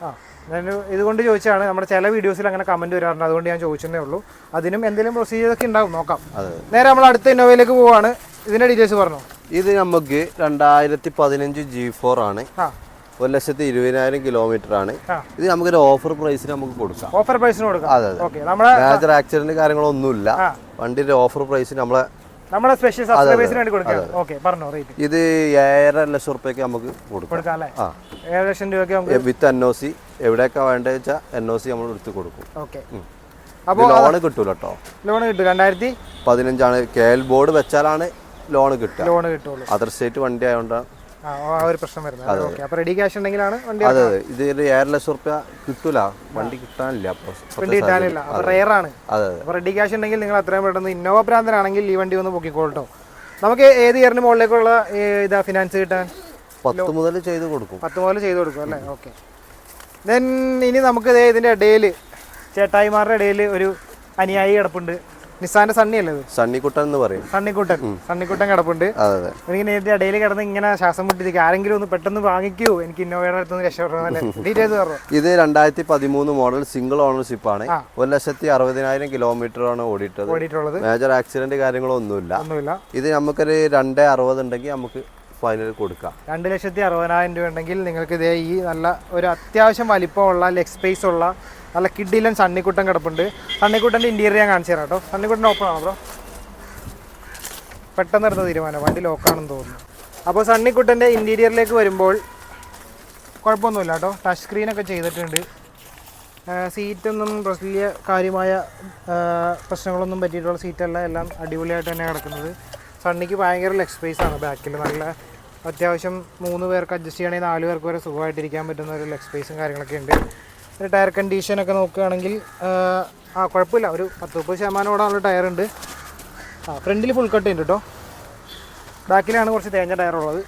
Speaker 2: ആ ഞാൻ ഇതുകൊണ്ട് ചോദിച്ചാണ്. നമ്മുടെ ചില വീഡിയോസിൽ അങ്ങനെ കമന്റ് വരാറുണ്ട്. അതുകൊണ്ട് ഞാൻ ചോദിച്ചതേ ഉള്ളൂ. അതിനും എന്തെങ്കിലും പ്രൊസീജിയർ ഒക്കെ ഉണ്ടാവും. നോക്കാം. നേരെ നമ്മൾ അടുത്ത ഇന്നോവയിലേക്ക് പോവാണ്. ഇതിന്റെ ഡീറ്റെയിൽസ് പറഞ്ഞു?
Speaker 1: ഇത് നമുക്ക് രണ്ടായിരത്തി പതിനഞ്ച് ജി ഫോർ ആണ് ഒരു ലക്ഷത്തി ഇരുപതിനായിരം കിലോമീറ്റർ ആണ്.
Speaker 2: ഇത്
Speaker 1: ഇത് നമുക്കൊരു ഓഫർ പ്രൈസിന് നമുക്ക് കൊടുക്കാം.
Speaker 2: ഓഫർ പ്രൈസിന് കൊടുക്കാം.
Speaker 1: അതെ
Speaker 2: നമ്മളെ
Speaker 1: മേജർ ആക്സിഡന്റ് കാര്യങ്ങളൊന്നുമില്ല. വണ്ടിയുടെ ഓഫർ പ്രൈസിന് നമ്മളെ
Speaker 2: നമ്മുടെ സ്പെഷ്യൽ സബ്സ്ക്രൈബേഴ്സിന് വേണ്ടി കൊടുക്കാം. ഓക്കെ പറഞ്ഞോ റേറ്റ്
Speaker 1: ഇത് ഏഴര ലക്ഷം റുപ്യക്ക് നമുക്ക് കൊടുക്കാം.
Speaker 2: അല്ലേ? ഏഴ് ലക്ഷം രൂപയ്ക്ക് നമുക്ക്
Speaker 1: വിത്ത് എൻ ഒ സി എവിടെയൊക്കെ വേണ്ടത് വെച്ചാൽ എൻ ഒ സി നമ്മൾ എടുത്ത് കൊടുക്കും.
Speaker 2: ഓക്കെ. അപ്പോൾ
Speaker 1: ലോണ് കിട്ടൂല കേട്ടോ
Speaker 2: ലോൺ കിട്ടും. രണ്ടായിരത്തി
Speaker 1: പതിനഞ്ചാണ്. കെ എൽ ബോർഡ് വെച്ചാലാണ് ലോൺ കിട്ടുക.
Speaker 2: ലോൺ കിട്ടുള്ളൂ
Speaker 1: അതർ സ്റ്റേറ്റ് വണ്ടി ആയതുകൊണ്ടാണ്
Speaker 2: ഒരു പ്രശ്നം വരുന്നത്. ഓക്കെ അപ്പോൾ റെഡി ക്യാഷ് ഉണ്ടെങ്കിലാണ് വണ്ടി
Speaker 1: അതെ അതെ. ഇത് ഒരു ഏഴര ലക്ഷം റുപ്യ കിട്ടൂല. വണ്ടി കിട്ടാനില്ല
Speaker 2: വണ്ടി കിട്ടാനില്ല. അപ്പോൾ റെയർ ആണ്.
Speaker 1: അതെ അതെ.
Speaker 2: അപ്പോൾ റെഡി ക്യാഷ് ഉണ്ടെങ്കിൽ നിങ്ങൾ അത്രയും പെട്ടെന്ന് ഇന്നോവ ഭ്രാന്തനാണെങ്കിൽ ഈ വണ്ടി ഒന്ന് പൊക്കിക്കോളട്ടോ നമുക്ക് ഏത് ഇയറിന് മുകളിലേക്കുള്ള ഇതാ ഫിനാൻസ് കിട്ടാൻ?
Speaker 1: പത്ത് മുതൽ ചെയ്ത് കൊടുക്കും.
Speaker 2: പത്ത് മുതൽ ചെയ്ത് കൊടുക്കും അല്ലേ? ഓക്കെ. ദെൻ ഇനി നമുക്ക് ദേ ഇതിന്റെ ഇടയിൽ ചേട്ടായിമാരുടെ ഇടയിൽ ഒരു അനുയായി കിടപ്പുണ്ട്. നിസാന്റെ സണ്ണി അല്ലേ
Speaker 1: സണ്ണിക്കുട്ടൻ എന്ന് പറയും.
Speaker 2: സണ്ണിക്കുട്ടൻ. സണ്ണിക്കുട്ടൻ കിടപ്പുണ്ട്. എനിക്ക് നേരിട്ട് ഇടയിൽ കിടന്ന് ഇങ്ങനെ ശ്വാസം മുട്ടിരിക്കും ആരെങ്കിലും ഒന്ന് പെട്ടെന്ന് വാങ്ങിക്കൂ. എനിക്ക് ഇന്നോവയുടെ അടുത്ത് പറഞ്ഞു?
Speaker 1: ഇത് രണ്ടായിരത്തി പതിമൂന്ന് മോഡൽ സിംഗിൾ ഓണർഷിപ്പ് ആണ്. ഒരു ലക്ഷത്തി അറുപതിനായിരം കിലോമീറ്റർ ആണ് ഓടിയിട്ടത്.
Speaker 2: ഓടിയിട്ടുള്ളത്.
Speaker 1: മേജർ ആക്സിഡന്റ് കാര്യങ്ങളോ
Speaker 2: ഒന്നുമില്ല.
Speaker 1: ഇത് നമുക്കൊരു രണ്ട് അറുപത് ഉണ്ടെങ്കിൽ നമുക്ക് ഫൈനൽ കൊടുക്കാം.
Speaker 2: രണ്ട് ലക്ഷത്തി അറുപതിനായിരം രൂപ ഉണ്ടെങ്കിൽ നിങ്ങൾക്ക് ഇതേ ഈ നല്ല ഒരു അത്യാവശ്യം വലിപ്പമുള്ള ലെഗ് സ്പേസ് ഉള്ള നല്ല കിഡിലൻ സണ്ണിക്കുട്ടൻ കിടപ്പുണ്ട്. സണ്ണിക്കുട്ടന്റെ ഇന്റീരിയർ ഞാൻ കാണിച്ചു തരാം കേട്ടോ. സണ്ണിക്കുട്ടൻ ഓപ്പൺ ആണോ ബ്രോ പെട്ടെന്ന് എടുത്ത തീരുമാനം വണ്ടി ലോക്കാണെന്ന് തോന്നുന്നു. അപ്പോൾ സണ്ണിക്കുട്ടന്റെ ഇന്റീരിയറിലേക്ക് വരുമ്പോൾ കുഴപ്പമൊന്നുമില്ല കേട്ടോ. ടച്ച് സ്ക്രീനൊക്കെ ചെയ്തിട്ടുണ്ട്. സീറ്റൊന്നും വലിയ കാര്യമായ പ്രശ്നങ്ങളൊന്നും പറ്റിയിട്ടുള്ള സീറ്റല്ല എല്ലാം അടിപൊളിയായിട്ട് തന്നെ കിടക്കുന്നത്. സണ്ണിക്ക് ഭയങ്കര ലെഗ് സ്പേസ് ആണ് ബാക്കിൽ നല്ല അത്യാവശ്യം മൂന്ന് പേർക്ക് അഡ്ജസ്റ്റ് ചെയ്യണമെങ്കിൽ നാല് പേർക്ക് വരെ സുഖമായിട്ടിരിക്കാൻ പറ്റുന്ന ഒരു ലെഗ് സ്പേസും കാര്യങ്ങളൊക്കെ ഉണ്ട്. ഒരു ടയർ കണ്ടീഷനൊക്കെ നോക്കുകയാണെങ്കിൽ ആ, കുഴപ്പമില്ല. ഒരു പത്ത് മുപ്പത് ടയർ ഉണ്ട്. ആ ഫ്രണ്ടിൽ ഫുൾ കട്ട് ഉണ്ട് കേട്ടോ ബാക്കിലാണ് കുറച്ച് തേഞ്ഞ ടയർ ഉള്ളത്.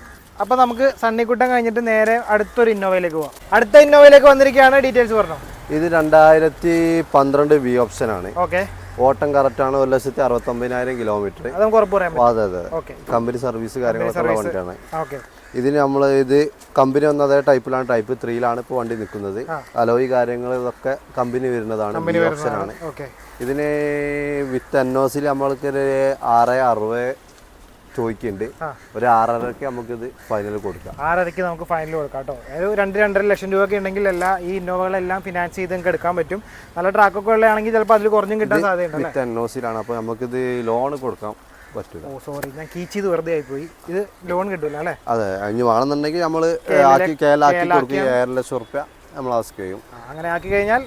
Speaker 2: അപ്പോൾ നമുക്ക് സണ്ണിക്കുട്ടം കഴിഞ്ഞിട്ട് നേരെ അടുത്തൊരു ഇന്നോവയിലേക്ക് പോവാം. അടുത്ത ഇന്നോവയിലേക്ക് വന്നിരിക്കുകയാണ്. ഡീറ്റെയിൽസ് പറഞ്ഞു?
Speaker 1: ഇത് രണ്ടായിരത്തി പന്ത്രണ്ട് വി ഓപ്ഷൻ ആണ്.
Speaker 2: ഓക്കെ.
Speaker 1: ഓട്ടം കറക്റ്റ് ആണ്. ഒരു ലക്ഷത്തി അറുപത്തി ഒമ്പതിനായിരം കിലോമീറ്റർ
Speaker 2: അത്
Speaker 1: അതെ. കമ്പനി സർവീസ് കാര്യങ്ങളൊക്കെ വണ്ടിയാണ്.
Speaker 2: ഓക്കെ.
Speaker 1: ഇതിന് നമ്മൾ ഇത് കമ്പനി വന്ന അതേ ടൈപ്പിലാണ് ടൈപ്പ് ത്രീയിലാണ് ഇപ്പോൾ വണ്ടി നിൽക്കുന്നത്. അലോയി കാര്യങ്ങൾ ഇതൊക്കെ കമ്പനി വരുന്നതാണ്
Speaker 2: ഓപ്ഷനാണ്
Speaker 1: ഇതിന് വിത്ത് എൻ ഒ സിയിൽ നമ്മൾക്ക് ഒരു ആറ് അറുപത് ചോദിക്കുന്നുണ്ട്. ഒരു ആറരക്ക് നമുക്കിത് ഫൈനൽ കൊടുക്കാം.
Speaker 2: ആറരക്ക് നമുക്ക് ഫൈനൽ കൊടുക്കാം കേട്ടോ ഒരു രണ്ട് രണ്ടര ലക്ഷം രൂപയൊക്കെ ഉണ്ടെങ്കിൽ എല്ലാ ഈ ഇന്നോവകളെല്ലാം ഫിനാൻസ് ചെയ്ത് നിങ്ങൾക്ക് എടുക്കാൻ പറ്റും. നല്ല ട്രാക്കൊക്കെ ഉള്ളതാണെങ്കിൽ ചിലപ്പോൾ അതിൽ കുറഞ്ഞും കിട്ടാൻ സാധ്യതയുണ്ട്
Speaker 1: വിത്ത് എൻ ഒ സിയിലാണ് അപ്പോൾ നമുക്കിത് ലോൺ കൊടുക്കാൻ പറ്റില്ല
Speaker 2: ഓ സോറി ഞാൻ കീച്ച് ചെയ്ത് വെറുതെ ആയിപ്പോയി. ഇത് ലോൺ കിട്ടൂല അല്ലേ?
Speaker 1: അതെ അതിന് വേണമെന്നുണ്ടെങ്കിൽ നമ്മൾ ആക്കി കേലാക്കി കൊടുക്കും. ഏഴര ലക്ഷം റുപ്യ നമ്മൾ ആസ്ക് ചെയ്യും.
Speaker 2: അങ്ങനെ ആക്കി കഴിഞ്ഞാൽ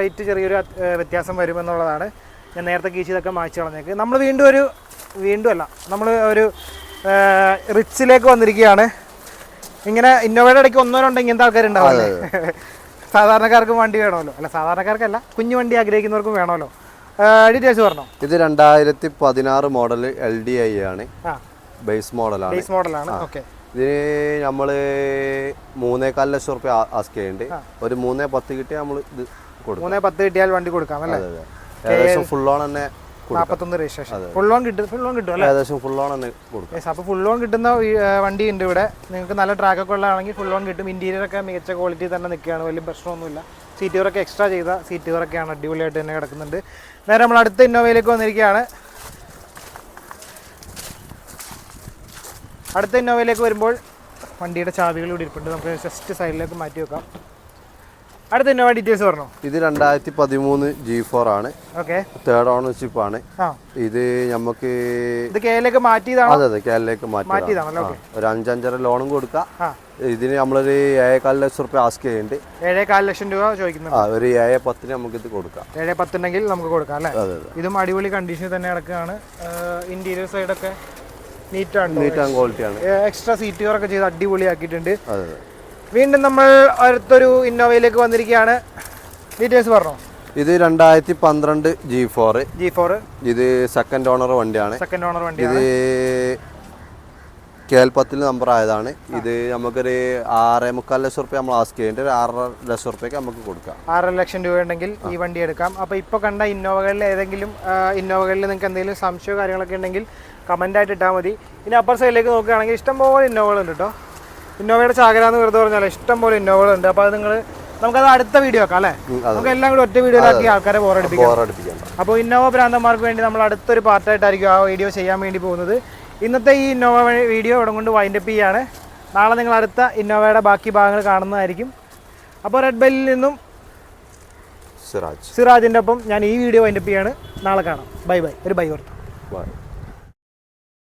Speaker 2: റേറ്റ് ചെറിയൊരു വ്യത്യാസം വരുമെന്നുള്ളതാണ്. ഞാൻ നേരത്തെ കീച്ച് ചെയ്തൊക്കെ മായ്ച്ചു കളഞ്ഞേക്ക്. നമ്മൾ വീണ്ടും ഒരു വീണ്ടും അല്ല നമ്മൾ ഒരു റിച്ചിലേക്ക് വന്നിരിക്കുകയാണ്. ഇങ്ങനെ ഇന്നോവയുടെ ഇടയ്ക്ക് ഒന്നോ രണ്ടോ ഇങ്ങനത്തെ ആൾക്കാരുണ്ടാവില്ലേ സാധാരണക്കാർക്കും വണ്ടി വേണമല്ലോ. അല്ല സാധാരണക്കാർക്കല്ല കുഞ്ഞു വണ്ടി ആഗ്രഹിക്കുന്നവർക്കും വേണമല്ലോ. ഡീറ്റെയിൽസ് പറഞ്ഞോ?
Speaker 1: ഇത് രണ്ടായിരത്തി പതിനാറ് മോഡൽ എൽ ഡി ഐ ആണ്. ബേസ് മോഡലാണ്.
Speaker 2: ബേസ് മോഡലാണ്. ഓക്കെ.
Speaker 1: ഇതിന് നമ്മൾ മൂന്നേകാൽ ലക്ഷം റുപ്യ ആസ്ക് ചെയ്യുന്നുണ്ട് ഒരു മൂന്നേ പത്ത് കിട്ടിയാൽ നമ്മൾ ഇത് കൊടുക്കും.
Speaker 2: മൂന്നേ പത്ത് കിട്ടിയാൽ വണ്ടി കൊടുക്കാം അല്ലേ?
Speaker 1: ഏകദേശം ഫുൾ ഓൺ തന്നെ
Speaker 2: നാൽപ്പത്തൊന്ന് രജിസ്ട്രേഷൻ ഫുൾ ലോൺ കിട്ടും ഫുൾ ലോൺ കിട്ടും അല്ലേ?
Speaker 1: ഏകദേശം ഫുൾ തന്നെ കൊടുക്കും.
Speaker 2: അപ്പോൾ ഫുൾ ലോൺ കിട്ടുന്ന വണ്ടി ഉണ്ട് ഇവിടെ. നിങ്ങൾക്ക് നല്ല ട്രാക്കൊക്കെ ഉള്ളതാണെങ്കിൽ ഫുൾ ലോൺ കിട്ടും. ഇന്റീരിയർ ഒക്കെ മികച്ച ക്വാളിറ്റി തന്നെ നിൽക്കുകയാണ്. വലിയ പ്രശ്നമൊന്നുമില്ല. സീറ്റ് കവറൊക്കെ എക്സ്ട്രാ ചെയ്ത സീറ്റ് കവറൊക്കെയാണ് അടിപൊളിയായിട്ട് തന്നെ കിടക്കുന്നുണ്ട്. നേരെ നമ്മൾ അടുത്ത ഇന്നോവയിലേക്ക് വന്നിരിക്കുകയാണ്. അടുത്ത ഇന്നോവയിലേക്ക് വരുമ്പോൾ വണ്ടിയുടെ ചാവികൾ ഇവിടെ ഇരിപ്പുണ്ട്. നമുക്ക് ജസ്റ്റ് സൈഡിലേക്ക് മാറ്റി വെക്കാം. അടുത്ത ഇന്നോവ ഡീറ്റെയിൽസ് പറഞ്ഞു?
Speaker 1: ഇത് രണ്ടായിരത്തി പതിമൂന്ന് ജി ഫോർ ആണ്.
Speaker 2: ഓക്കെ
Speaker 1: തേർഡ് ഓണർഷിപ്പ് ആണ്. ഇത് നമുക്ക്
Speaker 2: ഇത് കെയിലേക്ക് മാറ്റിയതാണ്?
Speaker 1: അതെ അതെ മാറ്റി
Speaker 2: മാറ്റിയതാണല്ലോ?
Speaker 1: ഒരു അഞ്ചഞ്ചര ലോണും കൊടുക്കാം. ഇതിന് നമ്മളൊരു ഏഴേകാൽ ലക്ഷം റുപ്യ ആസ്ക് ചെയ്യുന്നുണ്ട്.
Speaker 2: ഏഴേ കാൽ ലക്ഷം രൂപ ചോദിക്കുന്നു
Speaker 1: ആ ഒരു ഏഴ് പത്തിന് നമുക്ക് ഇത് കൊടുക്കാം.
Speaker 2: ഏഴ് പത്തുണ്ടെങ്കിൽ നമുക്ക് കൊടുക്കാം അല്ലേ?
Speaker 1: അതെ അതെ.
Speaker 2: ഇതും അടിപൊളി കണ്ടീഷനിൽ തന്നെ കിടക്കുകയാണ്. ഇന്റീരിയർ സൈഡൊക്കെ നീറ്റാണ്
Speaker 1: നീറ്റ് ആൻഡ് ക്വാളിറ്റിയാണ്
Speaker 2: എക്സ്ട്രാ സീറ്റ് കവറൊക്കെ ചെയ്ത് അടിപൊളിയാക്കിയിട്ടുണ്ട്.
Speaker 1: അതെ അതെ.
Speaker 2: വീണ്ടും നമ്മൾ അടുത്തൊരു ഇന്നോവയിലേക്ക് വന്നിരിക്കുകയാണ്. ഡീറ്റെയിൽസ് പറഞ്ഞോ?
Speaker 1: ഇത് രണ്ടായിരത്തി പന്ത്രണ്ട് ജി ഫോർ
Speaker 2: ജി ഫോർ
Speaker 1: ഇത് സെക്കൻഡ് ഓണർ വണ്ടിയാണ്.
Speaker 2: സെക്കൻഡ് ഓണർ
Speaker 1: വണ്ടി
Speaker 2: ഇത്
Speaker 1: കേൽപ്പത്തിൽ നമ്പർ ആയതാണ്. ഇത് നമുക്കൊരു ആറേ മുക്കാൽ ലക്ഷം റുപ്യ നമ്മൾ ആസ്ക് ചെയ്യേണ്ട ഒരു ആറര ലക്ഷം റുപ്യക്ക് നമുക്ക് കൊടുക്കാം.
Speaker 2: ആറര ലക്ഷം രൂപ ഉണ്ടെങ്കിൽ ഈ വണ്ടി എടുക്കാം. അപ്പോൾ ഇപ്പോൾ കണ്ട ഇന്നോവകളിൽ ഏതെങ്കിലും ഇന്നോവകളിൽ നിങ്ങൾക്ക് എന്തെങ്കിലും സംശയമോ കാര്യങ്ങളൊക്കെ ഉണ്ടെങ്കിൽ കമന്റ് ആയിട്ട് ഇട്ടാൽ മതി. ഇനി അപ്പർ സൈഡിലേക്ക് നോക്കുകയാണെങ്കിൽ ഇഷ്ടംപോലെ ഇന്നോവകളുണ്ട് കേട്ടോ ഇന്നോവയുടെ ചാകര എന്ന് വെറുതെ പറഞ്ഞാൽ ഇഷ്ടംപോലെ ഇന്നോവകളുണ്ട് അപ്പോൾ അത് നിങ്ങൾ നമുക്കത് അടുത്ത വീഡിയോ ആക്കാം അല്ലേ? നമുക്ക് എല്ലാം കൂടി ഒറ്റ വീഡിയോയിലാക്കി ആൾക്കാരെ ബോറടിപ്പിക്കാം അപ്പോൾ ഇന്നോവ ഭ്രാന്തന്മാർക്ക് വേണ്ടി നമ്മൾ അടുത്തൊരു പാർട്ടായിട്ടായിരിക്കും ആ വീഡിയോ ചെയ്യാൻ വേണ്ടി പോകുന്നത്. ഇന്നത്തെ ഈ ഇന്നോവ വീഡിയോ ഇവിടെ കൊണ്ട് വൈൻഡപ്പ് ചെയ്യാണ്. നാളെ നിങ്ങൾ അടുത്ത ഇന്നോവയുടെ ബാക്കി ഭാഗങ്ങൾ കാണുന്നതായിരിക്കും. അപ്പോൾ റെഡ് ബെല്ലിൽ നിന്നും
Speaker 1: സിറാജ്.
Speaker 2: സിറാജിന്റെ ഒപ്പം ഞാൻ ഈ വീഡിയോ വൈൻഡപ്പ് ചെയ്യാണ്. നാളെ കാണാം. ബൈ ബൈ ഒരു ബൈ ഓർത്ത്.
Speaker 1: ബൈ